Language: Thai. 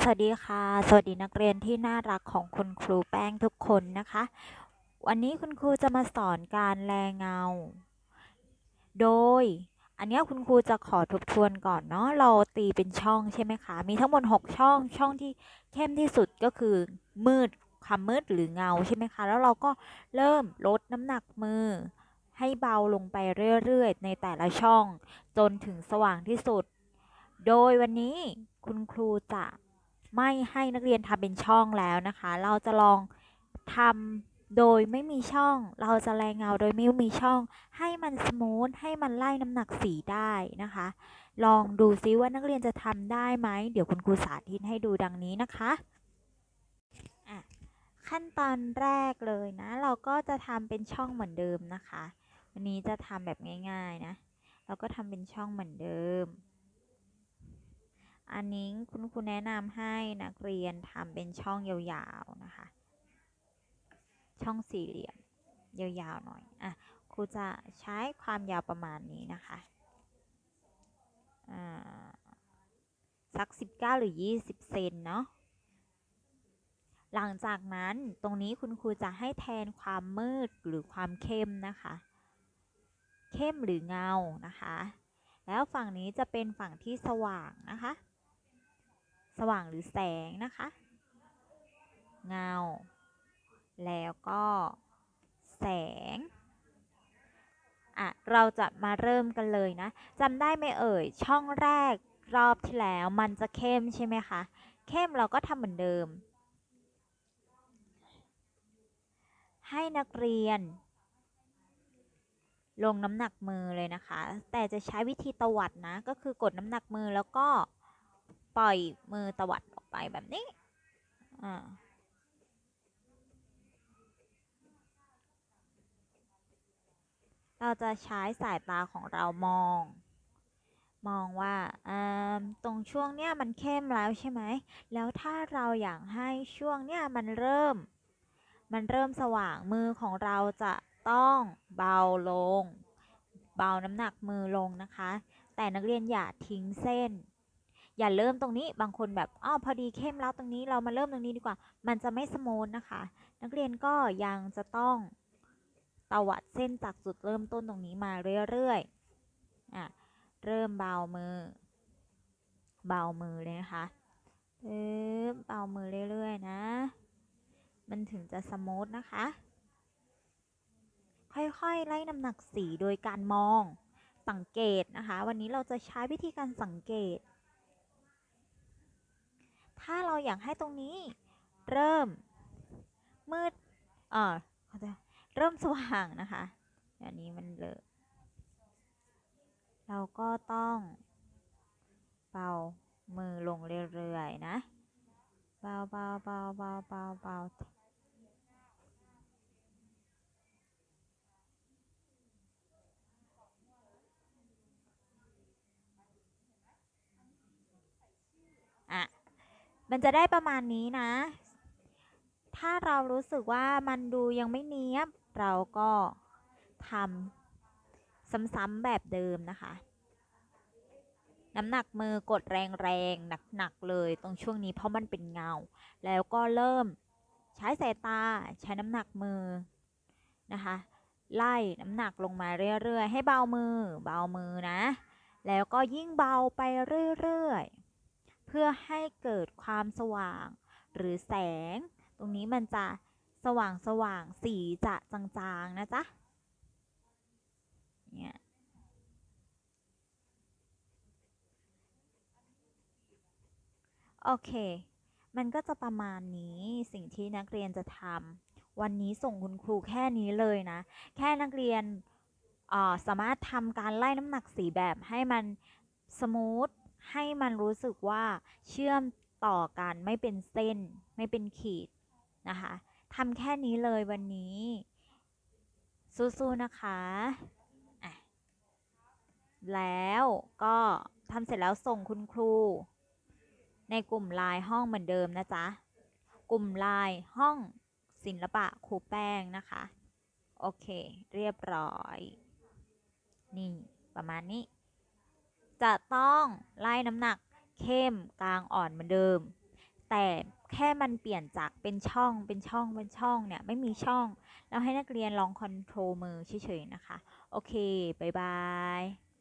สวัสดีค่ะ สวัสดีนักเรียนที่น่ารักของคุณครูแป้งทุกคนนะคะ วันนี้คุณครูจะมาสอนการแลเงา โดย อันนี้คุณครูจะขอทบทวนก่อนเนาะ เราตีเป็นช่องใช่ไหมคะ มีทั้งหมด 6 ช่อง ช่องที่เข้มที่สุดก็คือมืด ความมืดหรือเงาใช่ไหมคะ แล้วเราก็เริ่มลดน้ำหนักมือ ให้เบาลงไปเรื่อยๆ ในแต่ละช่อง จนถึงสว่างที่สุด โดยวันนี้คุณครูจะ ไม่ให้นักเรียนทำเป็นช่องแล้วนะคะ เราจะลองทำโดยไม่มีช่อง เราจะแรงเงาโดยไม่มีช่อง ให้มันสมูทให้มันไล่น้ำหนักสีได้นะคะ ลองดูซิว่านักเรียนจะทำได้ไหม เดี๋ยวคุณครูสาธิตให้ดูดังนี้นะคะขั้นตอนแรกเลยนะ เราก็จะทำเป็นช่องเหมือนเดิมนะคะ วันนี้จะทำแบบง่าย ๆ นะ เราก็ทำเป็นช่องเหมือนเดิม อันนี้คุณครูแนะนำให้นักเรียนทำเป็นช่องยาวๆนะคะ ช่องสี่เหลี่ยมยาวๆหน่อยอะครูจะใช้ความยาวประมาณนี้นะคะอ่าสัก 19 หรือ 20 เซนเนาะหลังจากนั้นตรงนี้คุณครูจะให้แทนความมืดหรือความเข้มนะคะ เข้มหรือเงานะคะ แล้วฝั่งนี้จะเป็นฝั่งที่สว่างนะคะ สว่างหรือแสงนะคะ เงา แล้วก็แสงอะเราจะมาเริ่มกันเลยนะจำได้ไหมเอ่ย ช่องแรกรอบที่แล้วมันจะเข้มใช่ไหมคะ เข้มเราก็ทำเหมือนเดิม ให้นักเรียน ลงน้ำหนักมือเลยนะคะ แต่จะใช้วิธีตวัดนะ ก็คือกดน้ำหนักมือแล้วก็ ปล่อยมือตวัดออกไปแบบนี้ อ่า เราจะใช้สายตาของเรามอง มองว่าตรงช่วงเนี้ยมันเข้มแล้วใช่ไหม แล้วถ้าเราอยากให้ช่วงเนี้ยมันเริ่ม มันเริ่มสว่างมือของเราจะต้องเบาลง เบาน้ำหนักมือลงนะคะ แต่นักเรียนอย่าทิ้งเส้น อย่าเริ่มตรงนี้บางคนแบบอ้าวพอดีเข้มแล้วตรงนี้เรามาเริ่มตรงนี้ดีกว่า มันจะไม่สมูทนะคะ นักเรียนก็ยังจะต้องตวัดเส้นจากจุดเริ่มต้นตรงนี้มาเรื่อยๆอะเริ่มเบามือ เบามือเลยนะคะเอ๊เบามือเรื่อยๆนะ มันถึงจะสมูทนะคะ ค่อยๆ ไล่น้ำหนักสีโดยการมองสังเกตนะคะ วันนี้เราจะใช้วิธีการสังเกต ถ้าเราอยากให้ตรงนี้ เริ่ม มืดเออเริ่มสว่างนะคะอันนี้มันเลอะเราก็ต้องเบามือลงเรื่อยๆนะ เบาเบาเบาเบาเบาเบาอะ มันจะได้ประมาณนี้นะ ถ้าเรารู้สึกว่ามันดูยังไม่เนี้ยบ เราก็ทำซ้ำๆแบบเดิมนะคะ น้ำหนักมือกดแรงๆ หนักๆ เลยตรงช่วงนี้เพราะมันเป็นเงา แล้วก็เริ่มใช้สายตาใช้น้ำหนักมือนะคะ ไล่น้ำหนักลงมาเรื่อยๆ ให้เบามือเบามือนะ แล้วก็ยิ่งเบาไปเรื่อยๆ พื่อให้เกิดความสว่าง หรือแสง ตรงนี้มันจะสว่างสว่างสีจะจางๆนะจ๊ะเนี่ยโอเค มันก็จะประมาณนี้สิ่งที่นักเรียนจะทำวันนี้ส่งคุณครูแค่นี้เลยนะ แค่นักเรียนสามารถทำการไล่น้ำหนักสีแบบให้มันสมูท ให้มันรู้สึกว่าเชื่อมต่อกันไม่เป็นเส้น ไม่เป็นขีดนะคะทำแค่นี้เลยวันนี้ สู้ๆนะคะะแล้วก็ทำเสร็จแล้วส่งคุณครู ในกลุ่มไลน์ห้องเหมือนเดิมนะจ๊ะ กลุ่มไลน์ห้องศิลปะครูแป้งนะคะ โอเค เรียบร้อย นี่ ประมาณนี้ จะต้องไล่น้ำหนักเข้มกลางอ่อนเหมือนเดิม แต่แค่มันเปลี่ยนจากเป็นช่องเป็นช่องเป็นช่องเนี่ยไม่มีช่อง แล้วให้นักเรียนลองคอนโทรลมือเฉยๆนะคะ โอเคบายบาย